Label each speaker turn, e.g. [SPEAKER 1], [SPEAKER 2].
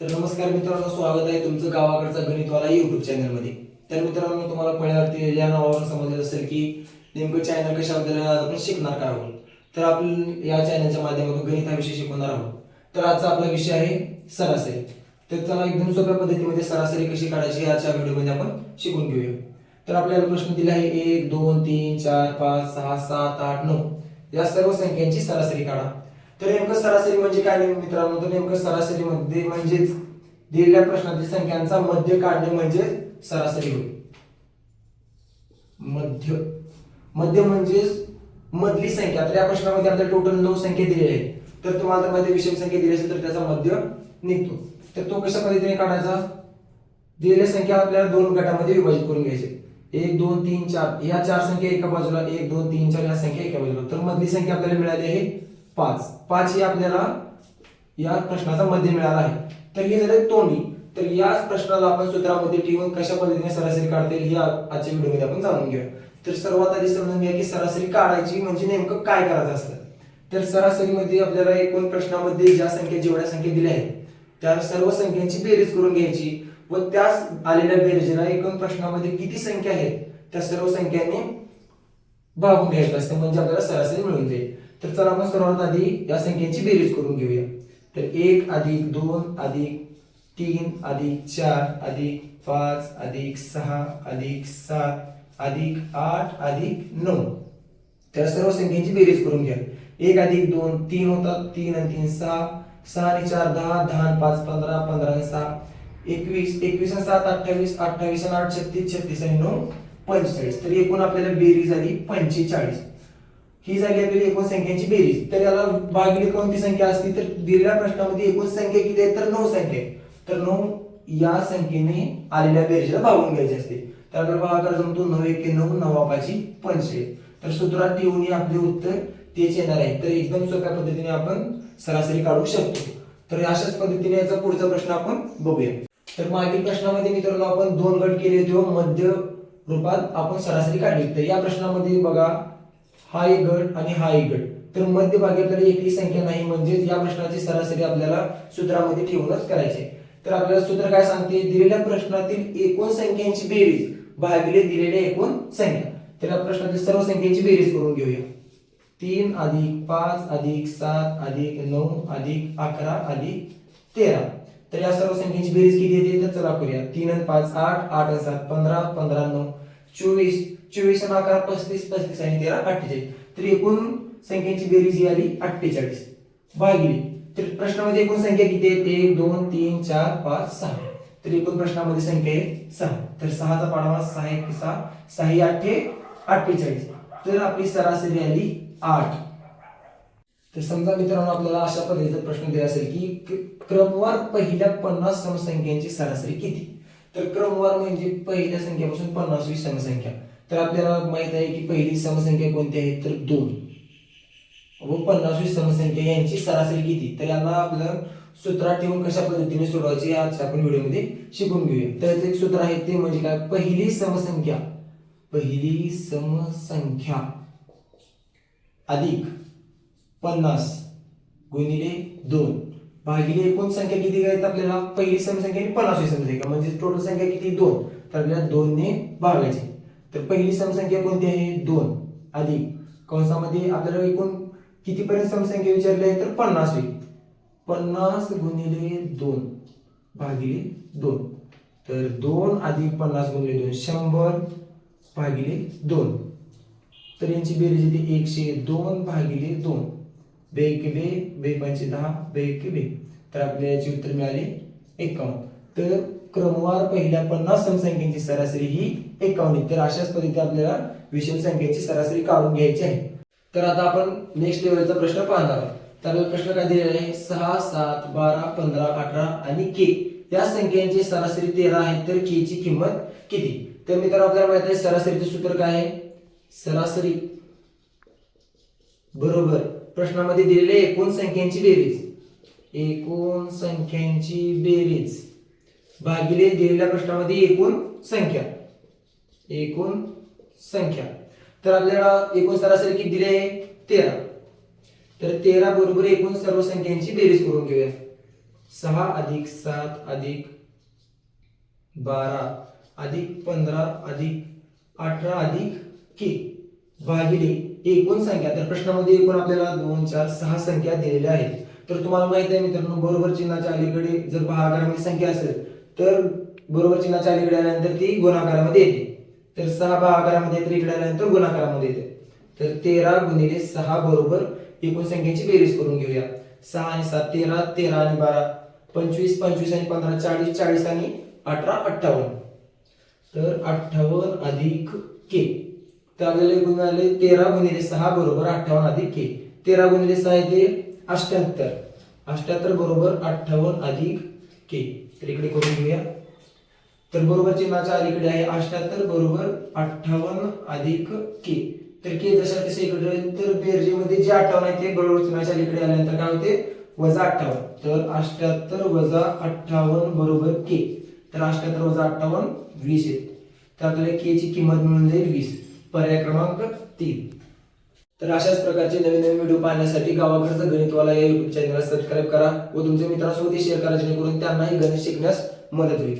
[SPEAKER 1] तर नमस्कार मित्रांनो स्वागत आहे तुमचं गावाकडचा गणितवाला युट्यूब चॅनलमध्ये तर मित्रांनो तुम्हाला पहिल्यावरती या नावावरून समजलं असेल की नेमकं चॅनल कशाबद्दल आज आपण शिकणार काय आहोत. तर आपण या चॅनलच्या माध्यमातून गणित हा विषय शिकवणार आहोत. तर आजचा आपला विषय आहे सरासरी. तर चला एकदम सोप्या पद्धतीमध्ये सरासरी कशी काढायची याच्या व्हिडिओमध्ये आपण शिकून घेऊया. तर आपल्याला प्रश्न दिला आहे एक दोन तीन चार पाच सहा सात आठ नऊ. या सर्व संख्यांची सरासरी काढा. तर नेमकं सरासरी म्हणजे काय नेमकं मित्रांनो? तर नेमकं सरासरी मध्ये म्हणजेच दिलेल्या प्रश्नातील संख्यांचा मध्य काढणे म्हणजे सरासरी होय. मध्य. मध्य म्हणजे मधली संख्या. तर या प्रश्नामध्ये आपल्याला टोटल नऊ संख्या दिलेल्या आहेत. तर तुम्हाला जर मध्ये विषम संख्या दिली असेल तर त्याचा मध्य निघतो. तर तो कशा पद्धतीने काढायचा? दिलेल्या संख्या आपल्याला दोन गटामध्ये विभाजित करून घ्यायचे एक दोन तीन चार. या चार संख्या एका बाजूला एक दोन तीन चार या संख्या एका बाजूला. तर मधली संख्या आपल्याला मिळाली आहे पाच. पाच ही आपल्याला या प्रश्नाचा मध्य मिळाला आहे. तर हे झाले तोंडी तर याच प्रश्नाला आपण सूत्रामध्ये ठेवून कशा पद्धतीने सरासरी काढता येईल हे आजच्या व्हिडिओमध्ये आपण जाणून घेऊया. तर सर्वात आधी समजून घ्या की सरासरी काढायची म्हणजे नेमकं काय करायचं असतं. तर सरासरीमध्ये आपल्याला एकूण प्रश्नामध्ये ज्या संख्या जेवढ्या संख्या दिल्या आहेत त्या सर्व संख्यांची बेरीज करून घ्यायची व त्याच आलेल्या बेरजेला एकूण प्रश्नामध्ये किती संख्या आहेत त्या सर्व संख्यांनी भागून घ्यायचं असतं म्हणजे आपल्याला सरासरी मिळून जाईल. तर चला आपण सर्वात आधी या संख्येची बेरीज करून घेऊया. तर एक अधिक दोन अधिक तीन अधिक चार अधिक पाच अधिक सहा अधिक सात अधिक आठ अधिक नऊ. तर सर्व संख्येची बेरीज करून घ्या. एक अधिक दोन तीन होतात. तीन आणि तीन सहा. सहा आणि चार दहा. दहा आणि पाच पंधरा. पंधरा आणि सहा. एकवीस. एकवीस आणि सात अठ्ठावीस. अठ्ठावीस आणि आठ छत्तीस. छत्तीस आणि नऊ. पंचेचाळीस. तर एकूण आपल्याला बेरीज झाली पंचेचाळीस. ही झाली आपली एकूण संख्यांची बेरीज. तर याला भागिले कोणती संख्या असती? तर दिलेल्या प्रश्नामध्ये एकूण संख्या किती आहे तर नऊ संख्या आहे. तर नऊ या संख्येने आलेल्या बेरीजला भागून घ्यायची असते. तर आपल्याला भागाकार जमतो नऊ एक नऊ नवापाची पंचेचाळीस. तर सूत्रात ठेवून आपले उत्तर तेच येणार आहे. तर एकदम सोप्या पद्धतीने आपण सरासरी काढू शकतो. तर अशाच पद्धतीने याचा पुढचा प्रश्न आपण बघूया. तर मागील प्रश्नामध्ये मित्रांनो आपण दोन गट केले होते हो. मध्य रूपात आपण सरासरी काढली. तर या प्रश्नामध्ये बघा हा एक गट आणि हा एक गट. तर मध्यभागी आपल्याला एकही संख्या नाही म्हणजेच या प्रश्नाची सरासरी आपल्याला सूत्रामध्ये ठेवूनच करायची. तर आपल्याला सूत्र काय सांगते? दिलेल्या प्रश्नातील एकूण संख्यांची बेरीज भागिले दिलेल्या एकूण संख्या. तर या प्रश्नातील सर्व संख्यांची बेरीज करून घेऊया. तीन अधिक पाच अधिक सात अधिक नऊ अधिक अकरा अधिक तेरा. तर या सर्व संख्येची बेरीज किती येते तर चला करूया. तीन आणि पाच आठ आठ आणि सात पंधरा पंधरा नऊ चोवीस. चोवीस आणि अकरा पस्तीस पस्तीस आणि तेरा अठ्ठेचाळीस. तर एकूण संख्येची बेरीज ही आली अठ्ठेचाळीस. भागिले तर प्रश्नामध्ये एकूण संख्या किती आहे? एक दोन तीन चार पाच सहा. तर एकूण प्रश्नामध्ये संख्या आहे सहा. तर सहाचा पाडावा सहा एक सहा. सहा ही आठे अठ्ठेचाळीस. तर आपली सरासरी आली आठ. तर समजा मित्रांनो आपल्याला अशा पद्धतीचा प्रश्न दिला असेल की क्रमवार पहिल्या पन्नास समसंख्यांची सरासरी किती? तर क्रमवार म्हणजे पहिल्या संख्येपासून पन्नासवी समसंख्या. तर आपल्याला माहीत आहे की पहिली समसंख्या कोणती आहे? तर दोन. व पन्नासवी समसंख्या यांची सरासरी किती? तर यांना आपलं सूत्रात ठेवून कशा पद्धतीने सोडवायची आज आपण व्हिडिओमध्ये शिकून घेऊया. तर एक सूत्र आहे ते म्हणजे काय? पहिली समसंख्या. पहिली समसंख्या अधिक पन्नास गुणिले दोन भागिले एकूण संख्या किती आहेत आपल्याला? पहिली समसंख्या आणि पन्नासवी समसंख्या. म्हणजे टोटल संख्या किती? दोन. तर आपल्याला दोनने भागायची तर पहिली समसंख्या कोणती आहे? दोन. अधिक. कंसामध्ये आपल्याला एकूण कितीपर्यंत समसंख्या विचारली आहे? तर पन्नासवी. पन्नास गुणिले दोन भागिले दोन. तर दोन अधिक पन्नास गुणिले दोन शंभर भागिले दोन. तर यांची बेरीज येते एकशे दोन भागिले दोन. बे एक बे बे पंचे दहा बे एक बे. तर आपल्याला याची उत्तर मिळाले एकावन्न. तर क्रमवार पहिल्या पन्नास समसंख्यांची सरासरी ही एकावन्न तर अशाच पद्धतीने आपल्याला विषम संख्येची सरासरी काढून घ्यायची आहे. तर आता आपण नेक्स्ट लेवलचा प्रश्न पाहणार आहोत. तर प्रश्न काय दिलेला आहे? सहा सात बारा पंधरा अठरा आणि के. या संख्यांची सरासरी तेरा आहे. तर के ची किंमत किती? तर मित्रांनो आपल्याला माहीत आहे सरासरीचे सूत्र काय आहे? सरासरी बरोबर. प्रश्नामध्ये दिलेले एकूण संख्यांची बेरीज. एकूण संख्यांची बेरीज. भागिले दिलेल्या प्रश्नामध्ये एकूण संख्या. एकूण संख्या. तर आपल्याला एकूण सरासरी किती दिले? आहे तेरा. तर तेरा बरोबर एकूण सर्व संख्यांची बेरीज करून घेऊया. सहा अधिक सात अधिक बारा अधिक पंधरा अधिक अठरा अधिक के. भागिले एकूण संख्या तर प्रश्नामध्ये एकूण आपल्याला दोन चार सहा संख्या दिलेल्या आहेत. तर तुम्हाला माहिती आहे मित्रांनो बरोबर चिन्हाच्या अलीकडे जर भागाकारामध्ये संख्या असेल तर बरोबर चिन्हाच्या अलीकडे आल्यानंतर ती गुणाकारामध्ये येते. तर सहा भागाकारामध्ये तर इकडे आल्यानंतर गुणाकारामध्ये येते. तर तेरा गुणिले सहा बरोबर एकूण संख्येची बेरीज करून घेऊया. सहा आणि सात तेरा तेरा आणि बारा पंचवीस पंचवीस आणि पंधरा चाळीस चाळीस आणि अठरा अठ्ठावन्न. तर अठ्ठावन्न अधिक के. तर आपल्याला एकूण मिळाले तेरा गुणिले सहा बरोबर अठ्ठावन्न अधिक के तेरा गुणिले सहा येते अष्ट्याहत्तर. अष्ट्याहत्तर बरोबर अठ्ठावन्न अधिक के तर इकडे करून घेऊया. तर बरोबर चिन्हाच्या अलीकडे आहे अष्ट्याहत्तर बरोबर अठ्ठावन्न अधिक के तर के जशा तसे इकडे राहील. तर बेरजेमध्ये जे अठ्ठावन्न आहे ते बरोबर चिन्हाच्या अलीकडे आल्यानंतर काय होते? वजा अठ्ठावन्न. तर अष्ट्याहत्तर वजा अठ्ठावन्न बरोबर के. तर अष्ट्याहत्तर वजा अठ्ठावन्न वीस येत. तर आपल्याला के ची किंमत मिळून जाईल वीस. पर्याय क्रमांक तीन. तर अशाच प्रकारचे नवीन नवीन व्हिडिओ पाहण्यासाठी गावाकडचं गणितवाला या युट्यूब चॅनलला सबस्क्राईब करा व तुमच्या मित्रांसोबतही शेअर करा जेणेकरून त्यांनाही गणित शिकण्यास मदत होईल.